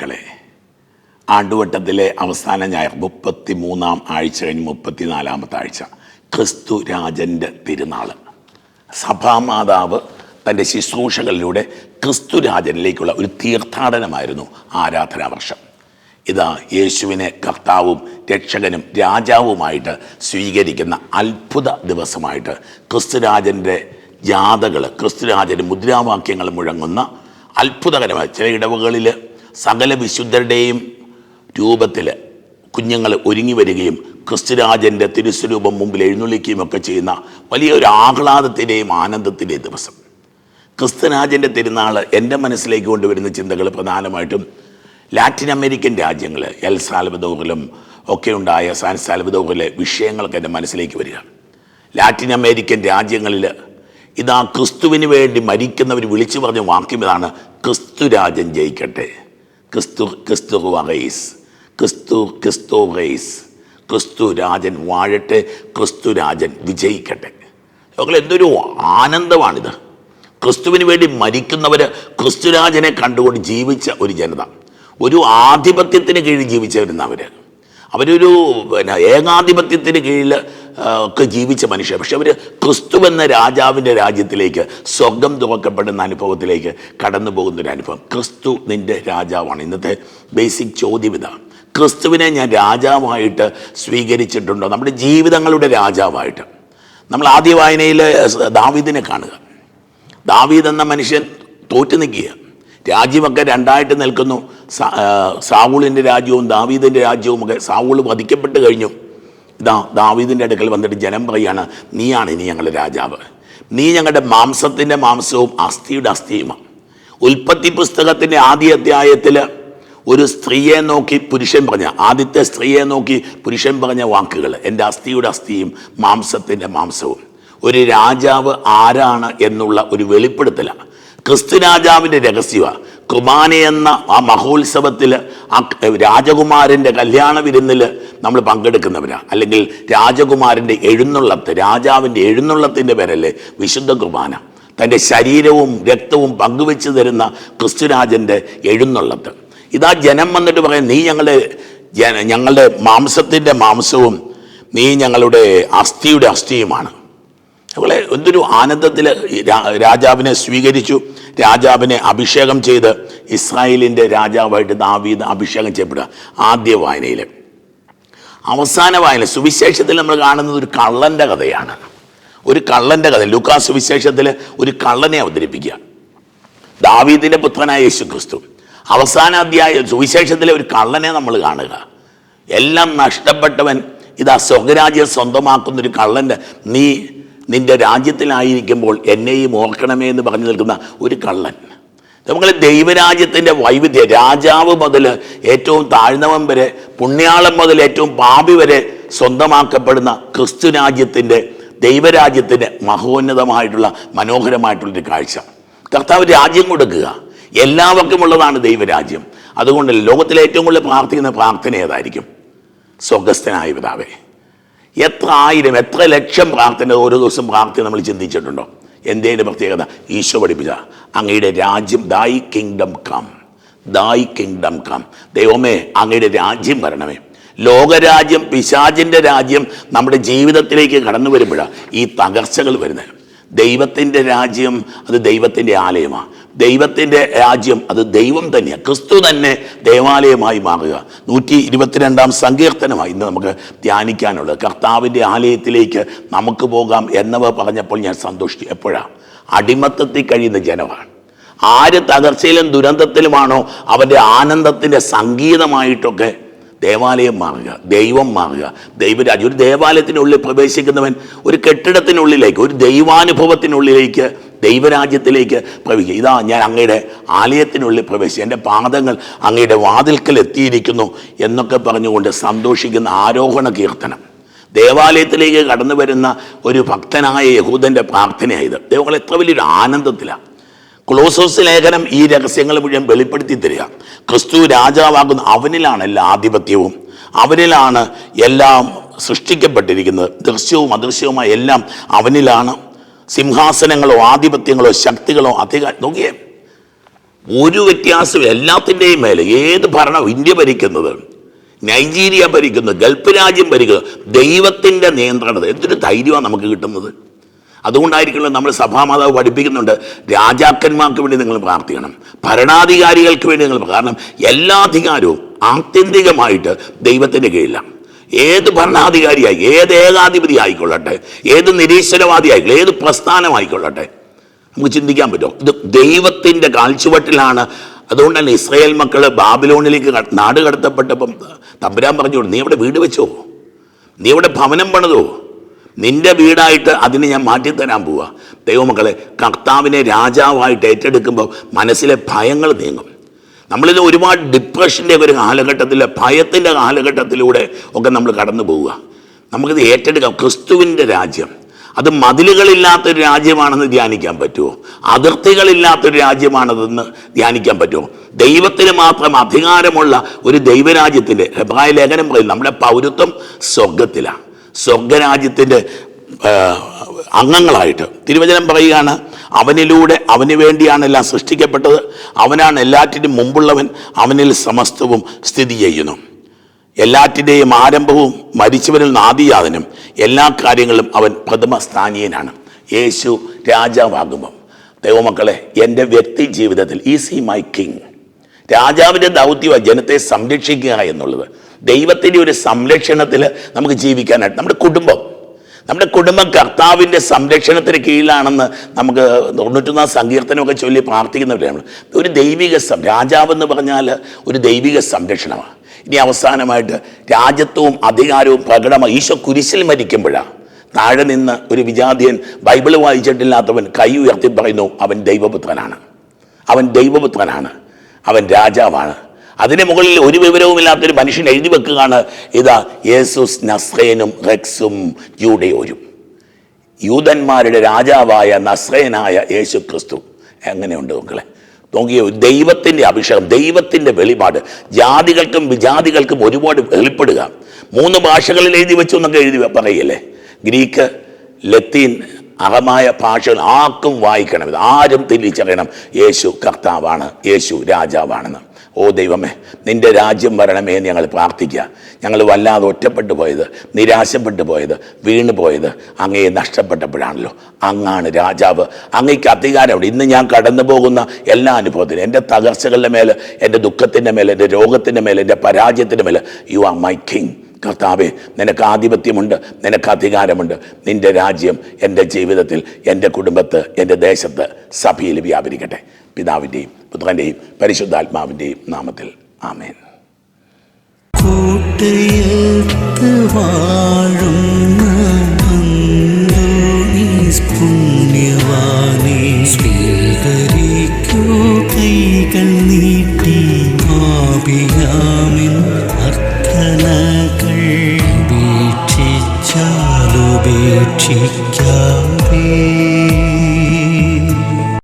ദൈവമക്കളെ ആണ്ടുവട്ടത്തിലെ അവസാന ഞായർ മുപ്പത്തി മൂന്നാം ആഴ്ച കഴിഞ്ഞ് മുപ്പത്തിനാലാമത്തെ ആഴ്ച ക്രിസ്തു രാജന്റെ തിരുനാൾ സഭാമാതാവ് തന്റെ ശുശ്രൂഷകളിലൂടെ ക്രിസ്തു രാജനിലേക്കുള്ള ഒരു തീർത്ഥാടനമായിരുന്നു ആരാധനാ വർഷം ഇതാ യേശുവിനെ കർത്താവും രക്ഷകനും രാജാവുമായിട്ട് സ്വീകരിക്കുന്ന അത്ഭുത ദിവസമായിട്ട് ക്രിസ്തുരാജന്റെ ജാഥകൾ ക്രിസ്തുരാജന് മുദ്രാവാക്യങ്ങൾ മുഴങ്ങുന്ന അത്ഭുതകരമായ ചില ഇടവുകളിൽ സകല വിശുദ്ധരുടെയും രൂപത്തിൽ കുഞ്ഞുങ്ങൾ ഒരുങ്ങി വരികയും ക്രിസ്തുരാജന്റെ തിരുസ്വരൂപം മുമ്പിൽ എഴുന്നള്ളിക്കുകയും ഒക്കെ ചെയ്യുന്ന വലിയൊരു ആഹ്ലാദത്തിന്റെയും ആനന്ദത്തിന്റെയും ദിവസം. ക്രിസ്തുരാജന്റെ തിരുനാൾ എന്റെ മനസ്സിലേക്ക് കൊണ്ടുവരുന്ന ചിന്തകൾ പ്രധാനമായിട്ടും ലാറ്റിൻ അമേരിക്കൻ രാജ്യങ്ങൾ എൽ സാൽവദോറിലും ഒക്കെ ഉണ്ടായ സാൻ സാൽവദോറിലെ വിഷയങ്ങളൊക്കെ എന്റെ മനസ്സിലേക്ക് വരിക ലാറ്റിൻ അമേരിക്കൻ രാജ്യങ്ങളിൽ ഇതാ ക്രിസ്തുവിന് വേണ്ടി മരിക്കുന്നവർ വിളിച്ചു പറഞ്ഞ വാക്യം ഇതാണ് ക്രിസ്തുരാജൻ ജയിക്കട്ടെ. ക്രിസ്തു ക്രിസ്തു റൈസ് ക്രിസ്തു ക്രിസ്തു റൈസ് ക്രിസ്തു രാജൻ വാഴട്ടെ ക്രിസ്തു രാജൻ വിജയിക്കട്ടെ. ഞങ്ങൾ എന്തൊരു ആനന്ദമാണിത്. ക്രിസ്തുവിന് വേണ്ടി മരിക്കുന്നവർ ക്രിസ്തുരാജനെ കണ്ടുകൊണ്ട് ജീവിച്ച ഒരു ജനത. ഒരു ആധിപത്യത്തിന് കീഴിൽ ജീവിച്ചവരുന്ന അവർ അവരൊരു പിന്നെ ഏകാധിപത്യത്തിന് കീഴിൽ ഒക്കെ ജീവിച്ച മനുഷ്യർ പക്ഷെ അവർ ക്രിസ്തു എന്ന രാജാവിന്റെ രാജ്യത്തിലേക്ക് സ്വർഗം തുറക്കപ്പെടുന്ന അനുഭവത്തിലേക്ക് കടന്നു പോകുന്ന ഒരു അനുഭവം. ക്രിസ്തു നിന്റെ രാജാവാണ്. ഇന്നത്തെ ബേസിക് ചോദ്യം ഇതാണ് ക്രിസ്തുവിനെ ഞാൻ രാജാവായിട്ട് സ്വീകരിച്ചിട്ടുണ്ടോ? നമ്മുടെ ജീവിതങ്ങളുടെ രാജാവായിട്ട്. നമ്മൾ ആദ്യ വായനയിൽ ദാവീദിനെ കാണുക. ദാവീദ് എന്ന മനുഷ്യൻ തോറ്റു നിൽക്കുക. രാജ്യമൊക്കെ രണ്ടായിട്ട് നിൽക്കുന്നു. സാവൂളിന്റെ രാജ്യവും ദാവീദിന്റെ രാജ്യവും ഒക്കെ സാവൂൾ വധിക്കപ്പെട്ട് കഴിഞ്ഞു. ഇതാ ദാവീദിന്റെ അടുക്കൽ വന്നിട്ട് ജനം പറയാണ് നീയാണ് ഇനി ഞങ്ങളുടെ രാജാവ്. നീ ഞങ്ങളുടെ മാംസത്തിന്റെ മാംസവും അസ്ഥിയുടെ അസ്ഥിയുമാണ് ഉൽപ്പത്തി പുസ്തകത്തിന്റെ ആദ്യ അധ്യായത്തിൽ ഒരു സ്ത്രീയെ നോക്കി പുരുഷൻ പറഞ്ഞ ആദ്യത്തെ സ്ത്രീയെ നോക്കി പുരുഷൻ പറഞ്ഞ വാക്കുകൾ എന്റെ അസ്ഥിയുടെ അസ്ഥിയും മാംസത്തിന്റെ മാംസവും. ഒരു രാജാവ് ആരാണ് എന്നുള്ള ഒരു വെളിപ്പെടുത്തലാണ് ക്രിസ്തു രാജാവിന്റെ രഹസ്യമാണ് കുർബാന എന്ന ആ മഹോത്സവത്തിൽ ആ രാജകുമാരന്റെ കല്യാണ വിരുന്നിൽ നമ്മൾ പങ്കെടുക്കുന്നവരാണ് അല്ലെങ്കിൽ രാജകുമാരന്റെ എഴുന്നള്ളത്ത് രാജാവിന്റെ എഴുന്നള്ളത്തിന്റെ പേരല്ലേ വിശുദ്ധ കുർബാന. തന്റെ ശരീരവും രക്തവും പങ്കുവെച്ച് തരുന്ന ക്രിസ്തുരാജന്റെ എഴുന്നള്ളത്ത്. ഇതാ ജനം വന്നിട്ട് പറയും നീ ഞങ്ങളുടെ ഞങ്ങളുടെ മാംസത്തിന്റെ മാംസവും നീ ഞങ്ങളുടെ അസ്ഥിയുടെ അസ്ഥിയുമാണ്. അതുപോലെ എന്തൊരു ആനന്ദത്തിൽ രാജാവിനെ സ്വീകരിച്ചു. രാജാവിനെ അഭിഷേകം ചെയ്ത് ഇസ്രായേലിന്റെ രാജാവായിട്ട് ദാവീദ് അഭിഷേകം ചെയ്യപ്പെടുക. ആദ്യ വായനയിൽ അവസാന വായന സുവിശേഷത്തിൽ നമ്മൾ കാണുന്നത് ഒരു കള്ളന്റെ കഥയാണ്. ഒരു കള്ളന്റെ കഥ. ലുക്കാ സുവിശേഷത്തിൽ ഒരു കള്ളനെ അവതരിപ്പിക്കുക. ദാവീദിന്റെ പുത്രനായ യേശു ക്രിസ്തു അവസാന അധ്യായ സുവിശേഷത്തിലെ ഒരു കള്ളനെ നമ്മൾ കാണുക. എല്ലാം നഷ്ടപ്പെട്ടവൻ ഇതാ സ്വകരാജ്യം സ്വന്തമാക്കുന്ന ഒരു കള്ളന്റെ നീ നിന്റെ രാജ്യത്തിലായിരിക്കുമ്പോൾ എന്നെയും ഓർക്കണമേ എന്ന് പറഞ്ഞു നിൽക്കുന്ന ഒരു കള്ളൻ. നമ്മൾ ദൈവരാജ്യത്തിന്റെ വൈവിധ്യം രാജാവ് മുതൽ ഏറ്റവും താഴ്ന്നവൻ വരെ പുണ്യാളം മുതൽ ഏറ്റവും പാപി വരെ സ്വന്തമാക്കപ്പെടുന്ന ക്രിസ്തു രാജ്യത്തിന്റെ ദൈവരാജ്യത്തിന്റെ മഹോന്നതമായിട്ടുള്ള മനോഹരമായിട്ടുള്ളൊരു കാഴ്ച. കർത്താവ് രാജ്യം കൊടുക്കുക. എല്ലാവർക്കും ഉള്ളതാണ് ദൈവരാജ്യം. അതുകൊണ്ട് ലോകത്തിലെ ഏറ്റവും കൂടുതൽ പ്രാർത്ഥിക്കുന്ന പ്രാർത്ഥന ഏതായിരിക്കും? സ്വർഗസ്ഥനായ പിതാവേ. എത്ര ആയിരം എത്ര ലക്ഷം പ്രാർത്ഥന ഓരോ ദിവസം പ്രാർത്ഥന നമ്മൾ ചിന്തിച്ചിട്ടുണ്ടോ? എന്തേന്റെ പ്രത്യേകത? ഈശോ പഠിപ്പിച്ച അങ്ങയുടെ രാജ്യം thy kingdom come thy kingdom come ദൈവമേ അങ്ങയുടെ രാജ്യം വരണമേ. ലോകരാജ്യം പിശാചിന്റെ രാജ്യം നമ്മുടെ ജീവിതത്തിലേക്ക് കടന്നു വരുമ്പോഴാണ് ഈ തകർച്ചകൾ വരുന്നത്. ദൈവത്തിന്റെ രാജ്യം അത് ദൈവത്തിന്റെ ആലയമാണ് ദൈവത്തിന്റെ രാജ്യം അത് ദൈവം തന്നെയാണ് ക്രിസ്തു തന്നെ ദേവാലയമായി മാറുക. നൂറ്റി ഇരുപത്തിരണ്ടാം സങ്കീർത്തനമായി ഇന്ന് നമുക്ക് ധ്യാനിക്കാനുള്ളത്. കർത്താവിന്റെ ആലയത്തിലേക്ക് നമുക്ക് പോകാം എന്നവ പറഞ്ഞപ്പോൾ ഞാൻ സന്തോഷിച്ചു എപ്പോഴാണ് അടിമത്തത്തിൽ കഴിയുന്ന ജനമാണ്. ആര് തകർച്ചയിലും ദുരന്തത്തിലുമാണോ അവന്റെ ആനന്ദത്തിന്റെ സംഗീതമായിട്ടൊക്കെ ദേവാലയം മാറുക ദൈവം മാറുക. ദൈവരാജ്യം ഒരു ദേവാലയത്തിനുള്ളിൽ പ്രവേശിക്കുന്നവൻ ഒരു കെട്ടിടത്തിനുള്ളിലേക്ക് ഒരു ദൈവാനുഭവത്തിനുള്ളിലേക്ക് ദൈവരാജ്യത്തിലേക്ക് പ്രവേശിക്കുക ഇതാ ഞാൻ അങ്ങയുടെ ആലയത്തിനുള്ളിൽ പ്രവേശിച്ചു. എന്റെ പാദങ്ങൾ അങ്ങയുടെ വാതിൽക്കൽ എത്തിയിരിക്കുന്നു എന്നൊക്കെ പറഞ്ഞുകൊണ്ട് സന്തോഷിക്കുന്ന ആരോഹണ കീർത്തനം. ദേവാലയത്തിലേക്ക് കടന്നു വരുന്ന ഒരു ഭക്തനായ യഹൂദന്റെ പ്രാർത്ഥനയായത് ദൈവങ്ങൾ എത്ര വലിയൊരു ആനന്ദത്തിലാണ് ക്ലോസോസ് ലേഖനം ഈ രഹസ്യങ്ങൾ മുഴുവൻ വെളിപ്പെടുത്തി തരിക. ക്രിസ്തു രാജാവാകുന്ന അവനിലാണ് എല്ലാ ആധിപത്യവും. അവനിലാണ് എല്ലാം സൃഷ്ടിക്കപ്പെട്ടിരിക്കുന്നത്. ദൃശ്യവും അദൃശ്യവുമായ എല്ലാം അവനിലാണ്. സിംഹാസനങ്ങളോ ആധിപത്യങ്ങളോ ശക്തികളോ അധിക നോക്കിയേ. ഒരു വ്യത്യാസവും എല്ലാത്തിന്റെയും മേലെ ഏത് ഭരണം ഇന്ത്യ ഭരിക്കുന്നത് നൈജീരിയ ഭരിക്കുന്നത് ഗൾഫ് രാജ്യം ഭരിക്കുന്നത് ദൈവത്തിന്റെ നിയന്ത്രണത എന്തൊരു ധൈര്യമാണ് നമുക്ക് കിട്ടുന്നത്. അതുകൊണ്ടായിരിക്കുമല്ലോ നമ്മൾ സഭാമാതാവ് പഠിപ്പിക്കുന്നുണ്ട് രാജാക്കന്മാർക്ക് വേണ്ടി നിങ്ങൾ പ്രാർത്ഥിക്കണം ഭരണാധികാരികൾക്ക് വേണ്ടി നിങ്ങൾ കാരണം എല്ലാ അധികാരവും ആത്യന്തികമായിട്ട് ദൈവത്തിന്റെ കീഴിലാണ്. ഏത് ഭരണാധികാരിയായി ഏത് ഏകാധിപതി ആയിക്കൊള്ളട്ടെ ഏത് നിരീശ്വരവാദി ആയിക്കൊള്ളട്ടെ ഏത് പ്രസ്ഥാനമായിക്കൊള്ളട്ടെ. നമുക്ക് ചിന്തിക്കാൻ പറ്റും. ഇത് ദൈവത്തിന്റെ കാൽച്ചുവട്ടിലാണ്. തന്നെ ഇസ്രായേൽ മക്കൾ ബാബിലോണിലേക്ക് നാട് കടത്തപ്പെട്ടപ്പം തമ്പുരാൻ പറഞ്ഞു നീ അവിടെ വീട് വെച്ചോ? നീ അവിടെ ഭവനം പണിതോ? നിന്റെ വീടായിട്ട് അതിനെ ഞാൻ മാറ്റിത്തരാൻ പോവാ. ദൈവമക്കളെ കർത്താവിനെ രാജാവായിട്ട് ഏറ്റെടുക്കുമ്പോൾ മനസ്സിലെ ഭയങ്ങൾ നീങ്ങും. നമ്മളിത് ഒരുപാട് ഡിപ്രഷന്റെ ഒരു കാലഘട്ടത്തിൽ ഭയത്തിന്റെ കാലഘട്ടത്തിലൂടെ ഒക്കെ നമ്മൾ കടന്നു പോവുക. നമുക്കിത് ഏറ്റെടുക്കാം. ക്രിസ്തുവിന്റെ രാജ്യം. അത് മതിലുകളില്ലാത്തൊരു രാജ്യമാണെന്ന് ധ്യാനിക്കാൻ പറ്റുമോ? അതിർത്തികളില്ലാത്തൊരു രാജ്യമാണതെന്ന് ധ്യാനിക്കാൻ പറ്റുമോ? ദൈവത്തിന് മാത്രം അധികാരമുള്ള ഒരു ദൈവരാജ്യത്തിന്റെ ഹെബ്രായ ലേഖനം പറയും നമ്മുടെ പൗരത്വം സ്വർഗത്തിലാണ് സ്വർഗരാജ്യത്തിന്റെ അംഗങ്ങളായിട്ട്. തിരുവചനം പറയുകയാണ് അവനിലൂടെ അവന് വേണ്ടിയാണ് എല്ലാം സൃഷ്ടിക്കപ്പെട്ടത്. അവനാണ് എല്ലാറ്റിനും മുമ്പുള്ളവൻ അവനിൽ സമസ്തവും സ്ഥിതി ചെയ്യുന്നു. എല്ലാറ്റിന്റെയും ആരംഭവും മരിച്ചവനിൽ നാദിയാതനും എല്ലാ കാര്യങ്ങളും അവൻ പ്രഥമസ്ഥാനീയനാണ് യേശു രാജാവാകുമ്പം. ദൈവമക്കളെ എന്റെ വ്യക്തി ജീവിതത്തിൽ ഈസ് ഈ മൈ കിങ്. രാജാവിന്റെ ദൗത്യമാണ് ജനത്തെ സംരക്ഷിക്കുക എന്നുള്ളത്. ദൈവത്തിന്റെ ഒരു സംരക്ഷണത്തിൽ നമുക്ക് ജീവിക്കാനായിട്ട് നമ്മുടെ കുടുംബം നമ്മുടെ കുടുംബം കർത്താവിന്റെ സംരക്ഷണത്തിന് കീഴിലാണെന്ന് നമുക്ക് തൊണ്ണൂറ്റൊന്നാം സങ്കീർത്തനമൊക്കെ ചൊല്ലി പ്രാർത്ഥിക്കുന്നവരാണ് ഒരു ദൈവിക രാജാവെന്ന് പറഞ്ഞാൽ ഒരു ദൈവിക സംരക്ഷണമാണ്. ഇനി അവസാനമായിട്ട് രാജ്യത്വവും അധികാരവും പ്രകടമായി ഈശോ കുരിശിൽ മരിക്കുമ്പോഴാണ്. താഴെ നിന്ന് ഒരു വിജാതിയൻ ബൈബിൾ വായിച്ചിട്ടില്ലാത്തവൻ കൈ ഉയർത്തി പറയുന്നു അവൻ ദൈവപുത്രനാണ്. അവൻ ദൈവപുത്രനാണ്. അവൻ രാജാവാണ്. അതിന് മുകളിൽ ഒരു വിവരവുമില്ലാത്തൊരു മനുഷ്യൻ എഴുതി വെക്കുകയാണ്. ഇതാ യേസുസ് നസ്രേനും റെക്സും ജൂഡയോരും. യൂതന്മാരുടെ രാജാവായ നസ്രേനായ യേശു ക്രിസ്തു എങ്ങനെയുണ്ട് മക്കളെ? നോക്കിയോ ദൈവത്തിന്റെ അഭിഷേകം ദൈവത്തിന്റെ വെളിപാട്. ജാതികൾക്കും വിജാതികൾക്കും ഒരുപാട് വെളിപ്പെടുക. മൂന്ന് ഭാഷകളിൽ എഴുതി വെച്ചു എന്നൊക്കെ എഴുതി പറയല്ലേ? ഗ്രീക്ക് ലത്തീൻ അറമായ ഭാഷകൾ ആർക്കും വായിക്കണം. ഇത് ആരും തിരിച്ചറിയണം യേശു കർത്താവാണ് യേശു രാജാവാണെന്ന്. ഓ ദൈവമേ നിന്റെ രാജ്യം വരണമേ എന്ന് ഞങ്ങൾ പ്രാർത്ഥിക്കുക. ഞങ്ങൾ വല്ലാതെ ഒറ്റപ്പെട്ടു പോയത് നിരാശപ്പെട്ടു പോയത് വീണു പോയത് അങ്ങയെ നഷ്ടപ്പെട്ടപ്പോഴാണല്ലോ. അങ്ങാണ് രാജാവ്. അങ്ങയ്ക്ക് അധികാരമുണ്ട്. ഇന്ന് ഞാൻ കടന്നു പോകുന്ന എല്ലാ അനുഭവത്തിനും എന്റെ തകർച്ചകളുടെ മേലെ എന്റെ ദുഃഖത്തിന്റെ മേലെ എന്റെ രോഗത്തിന്റെ മേലെ എന്റെ പരാജയത്തിന്റെ മേലെ യു ആർ മൈ കിങ് കർത്താവെ നിനക്ക് ആധിപത്യമുണ്ട് നിനക്ക് അധികാരമുണ്ട്. നിന്റെ രാജ്യം എന്റെ ജീവിതത്തിൽ എന്റെ കുടുംബത്ത് എന്റെ ദേശത്ത് സഭയിൽ വ്യാപരിക്കട്ടെ. പിതാവിന്റെയും പുത്രന്റെയും പരിശുദ്ധാത്മാവിന്റെയും നാമത്തിൽ. ആമേൻ. കൂട്ടിയ വാഴുന്ന